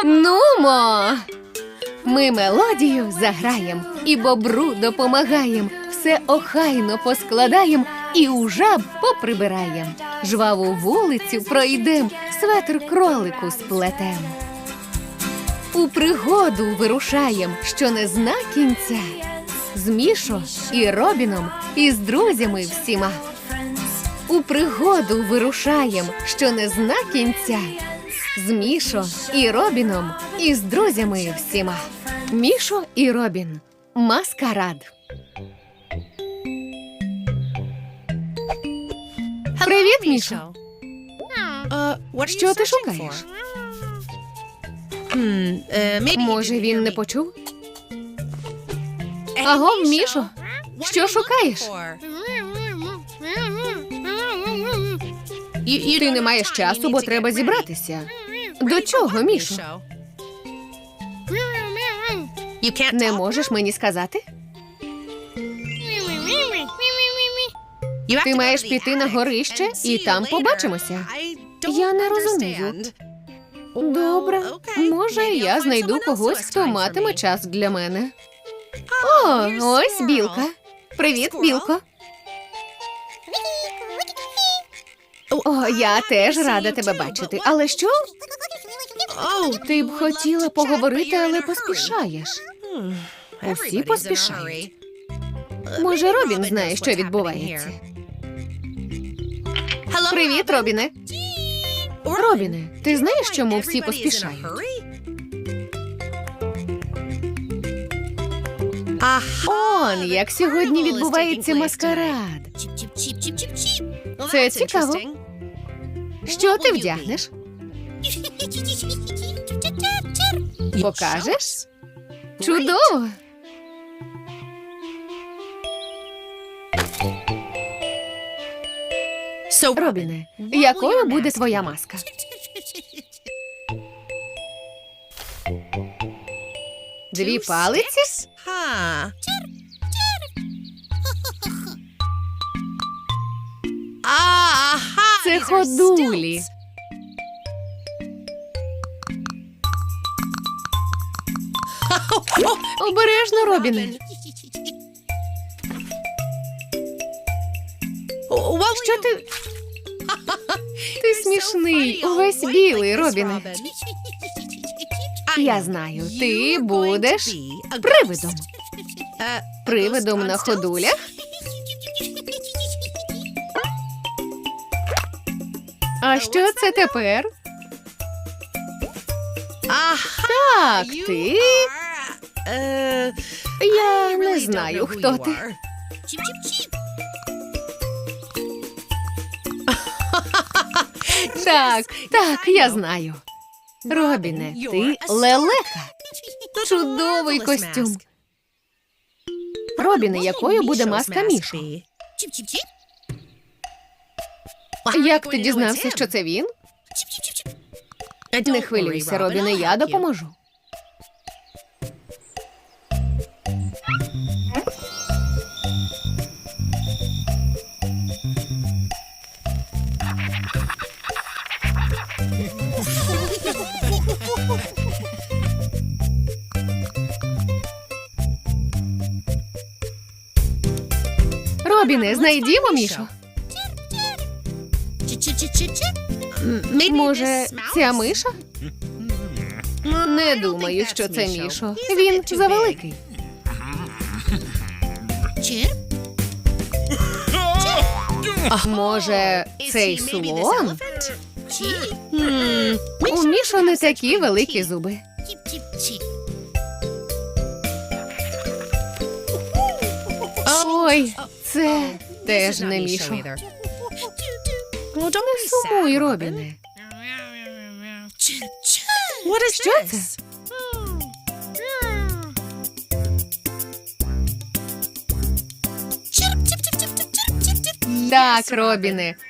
Нумо! Ми мелодію заграєм і бобру допомагаєм, все охайно поскладаєм і у жаб поприбираєм. Жваву вулицю пройдем, светр кролику сплетем. У пригоду вирушаєм, що не зна кінця. З Мішо і Робіном, і з друзями всіма. У пригоду вирушаєм, що не зна кінця. З Мішо і Робіном, і з друзями всіма. Мішо і Робін. Маскарад. Привіт, Мішо. Що ти шукаєш? Може, він не почув? Аго, Мішо, що шукаєш? Ти не маєш часу, бо треба зібратися. До чого, Мішо? Не можеш мені сказати? Ти маєш піти на горище, і там побачимося. Я не розумію. Добре, може, я знайду когось, хто матиме час для мене. О, ось білка. Привіт, білко. О, я теж рада тебе бачити. Але що? Ти б хотіла поговорити, але поспішаєш. Усі поспішають. Може, Робін знає, що відбувається. Привіт, Робіне. Робіне, ти знаєш, чому всі поспішають? Он, як сьогодні відбувається маскарад. Це цікаво. Що ти вдягнеш? Покажеш? Чудово. Робіне, якою буде твоя маска? Дві палиці? Це ходулі. Обережно, Робіне. Що ти? Ти смішний, увесь білий, Робіне. Я знаю, ти будеш привидом. Привидом на ходулях? А що це тепер? Так, ти. Я не знаю, хто ти. Так, так, я знаю. Робіне, ти лелека. Чудовий костюм. Робіне, якою буде маска Мішо? Як ти дізнався, що це він? Не хвилюйся, Робіне, я допоможу. Робіне, знайдімо Мішу. Може, ця миша? Не думаю, що це Мішо. Він завеликий. Може, цей слон? У Мішо не такі великі зуби. Ой, це теж не Мішо. Не сумуй, Робіне. Що це? Так, Робіне,